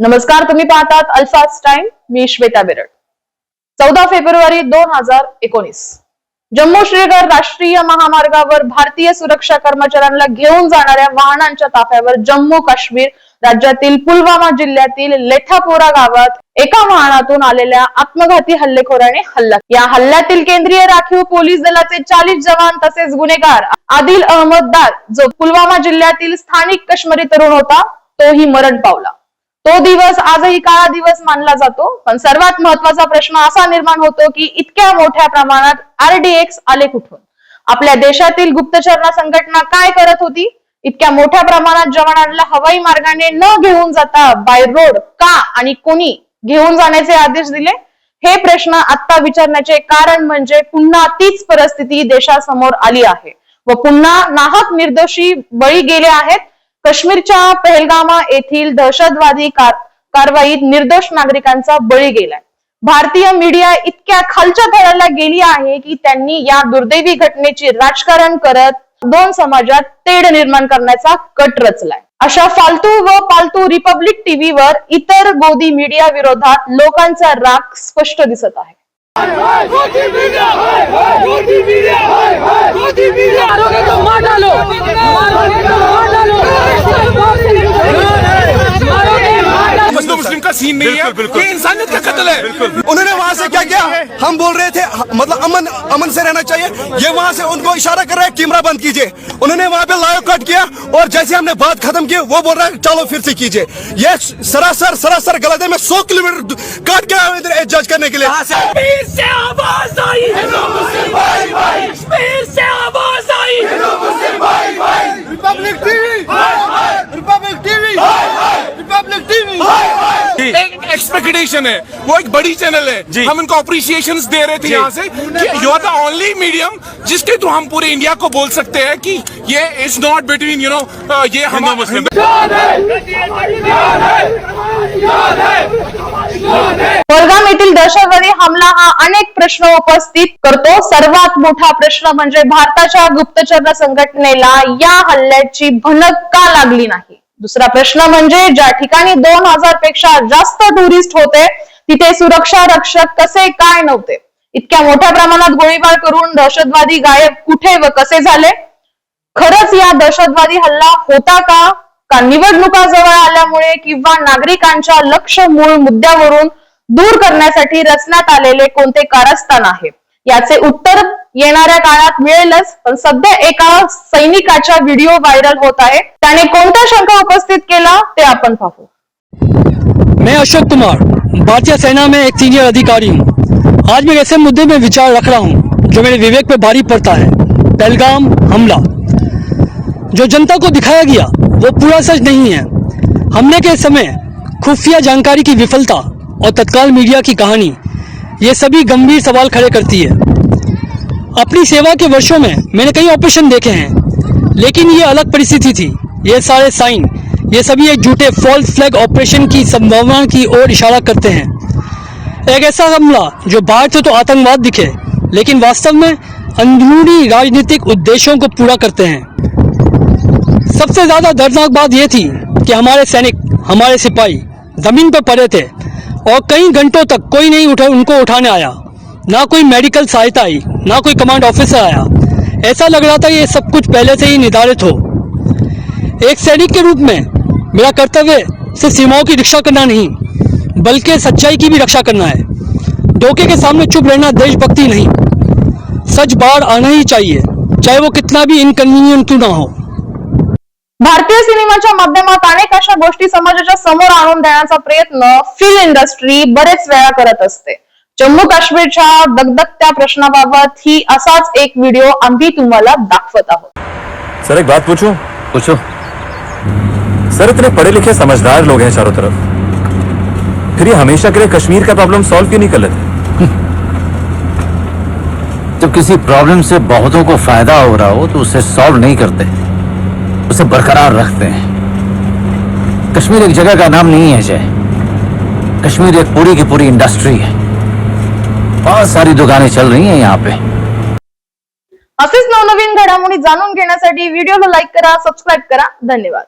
नमस्कार तुम्ही पाहतात अल्फाज टाइम. मी श्वेता बेरड. चौदा फेब्रुवारी दोन हजार एकोणीस. जम्मू श्रीनगर राष्ट्रीय महामार्गावर भारतीय सुरक्षा कर्मचाऱ्यांना घेऊन जाणाऱ्या वाहनांच्या ताफ्यावर जम्मू काश्मीर राज्यातील पुलवामा जिल्ह्यातील लेठापोरा गावात एका वाहनातून आलेल्या आत्मघाती हल्लेखोराने हल्ला या हल्ल्यातील केंद्रीय राखीव पोलीस दलाचे चाळीस जवान तसेच गुन्हेगार आदिल अहमद दार जो पुलवामा जिल्ह्यातील स्थानिक काश्मीरी तरुण होता तोही मरण पावला. तो दिवस आजही काळा दिवस मानला जातो. पण सर्वात महत्त्वाचा प्रश्न असा निर्माण होतो की इतक्या मोठ्या प्रमाणात आरडीएक्स आले कुठून? आपल्या देशातील गुप्तचर संघटना काय करत होती? इतक्या मोठ्या प्रमाणात जवानांना हवाई मार्गाने न घेऊन जाता बाय रोड का आणि कोणी घेऊन जाण्याचे आदेश दिले? हे प्रश्न आता विचारण्याचे कारण म्हणजे पुन्हा तीच परिस्थिती देशासमोर आली आहे. व पुन्हा नाहक निर्दोषी बळी गेले आहेत. काश्मीरच्या पहलगामा येथील दहशतवादी कार कारवाईत निर्दोष नागरिकांचा बळी गेलाय. भारतीय मीडिया इतक्या खालच्या थराला गेली आहे की त्यांनी या दुर्दैवी घटनेची राजकारण करत दोन समाजात तेढ निर्माण करण्याचा कट रचलाय. अशा फालतू व पालतू रिपब्लिक टीव्हीवर इतर गोदी मीडिया विरोधात लोकांचा राग स्पष्ट दिसत आहे. का सीन नहीं है। ये इंसानियत का कत्ल है। उन्होंने वहाँ से क्या किया? हम बोल रहे थे मतलब अमन अमन से रहना चाहिए। ये वहाँ से उनको इशारा कर रहे हैं कैमरा बंद कीजिए। उन्होंने वहाँ पे लाइव कट किया और जैसे हमने बात खत्म की वो बोल रहा है चलो फिर से कीजिए। ये सरासर सरासर गलत है। मैं सौ किलोमीटर काट के आया इधर जज करने के लिए। से आवाज़ आई कश्मीर से आवाज़ आई Republic TV Republic TV Republic TV एक एक्सपेक्टेशन है। वो एक बड़ी चैनल है। हम इनको अप्रिसिएशन दे रहे थे यहाँ से कि you are the only medium जिसके थ्रू हम पूरे इंडिया को बोल सकते हैं कि ये is not between you know ये हम मुस्लिम पहलगाम येथील दहशतवादी हमला हा अनेक प्रश्न उपस्थित करतो. सर्वात मोठा प्रश्न म्हणजे भारताच्या गुप्तचर संघटनेला या हल्ल्याची भनक का लागली नाही. दुसरा प्रश्न म्हणजे ज्या ठिकाणी दोन हजारपेक्षा जास्त टुरिस्ट होते तिथे सुरक्षा रक्षक कसे काय नव्हते? इतक्या मोठ्या प्रमाणात गोळीबार करून दहशतवादी गायब कुठे व कसे झाले? खरंच या दहशतवादी हल्ला होता का? का निवडणुका जवळ आल्यामुळे किंवा नागरिकांच्या लक्ष मूळ मुद्द्यावरून दूर करण्यासाठी रचण्यात आलेले कोणते कारस्थान आहे? याचे उत्तर शंका उपस्थित मैं अशोक कुमार, भारतीय सेना में एक सीनियर अधिकारी हूँ। आज मैं ऐसे मुद्दे में विचार रख रहा हूँ, जो मेरे विवेक पे भारी पड़ता है। पहलगाम हमला। जो जनता को दिखाया गया, वो पूरा सच नहीं है। हमले के समय खुफिया जानकारी की विफलता और तत्काल मीडिया की कहानी, ये सभी गंभीर सवाल खड़े करती है। अपनी सेवा के वर्षों में मैंने कई ऑपरेशन देखे हैं, लेकिन ये अलग परिस्थिति थी। ये सारे साइन ये सभी एक झूठे फॉल्स फ्लैग ऑपरेशन की संभावना की ओर इशारा करते हैं। एक ऐसा हमला जो बाहर से तो आतंकवाद दिखे, लेकिन वास्तव में अंदरूनी राजनीतिक उद्देश्यों को पूरा करते हैं। सबसे ज़्यादा दर्दनाक बात यह थी कि हमारे सैनिक, हमारे सिपाही ज़मीन पर पड़े थे और कई घंटों तक कोई नहीं उठा, उनको उठाने आया। ना कोई मेडिकल सहायता आई, ना कोई कमांड ऑफिसर आया। ऐसा लग रहा था ये सब कुछ पहले से ही निर्धारित हो। एक सैनिक के रूप में मेरा कर्तव्य सिर्फ़ सीमाओं की रक्षा करना नहीं, बल्कि सच्चाई की भी रक्षा करना है। धोखे के सामने चुप रहना देशभक्ति नहीं। सच बाढ़ आना ही चाहिए, चाहे वो कितना भी इनकन्वीनियंट क्यों ना हो। भारतीय सिनेमाच्या माध्यमात अनेक अशा गोष्टी समाजाच्या समोर आणून देण्याचा प्रयत्न फ़िल्म इंडस्ट्री बरेच वेळा करत असते. जम्मू काश्मीरच्या दगदगत्या प्रश्नाबाबत ही असाच एक व्हिडिओ आम्ही तुम्हाला दाखवत आहोत. सर एक बात पूछूँ? पूछो. सर इतने पढ़े लिखे समझदार लोग हैं चारों तरफ़। फिर ये हमेशा के लिए कश्मीर का प्रॉब्लम सॉल्व क्यों नहीं कर लेते? जब किसी प्रॉब्लम से बहुतों को फ़ायदा हो रहा हो तो उसे सॉल्व नहीं करते। उसे बरकरार रखते हैं। कश्मीर एक जगह का नाम नहीं है जय। कश्मीर एक पूरी की पूरी इंडस्ट्री है। बहुत सारी दुकानें चल रही हैं यहाँ पे। असेच नवनवीन घडामोडी जाणून घेण्यासाठी व्हिडिओला लाईक करा सबस्क्राईब करा. धन्यवाद.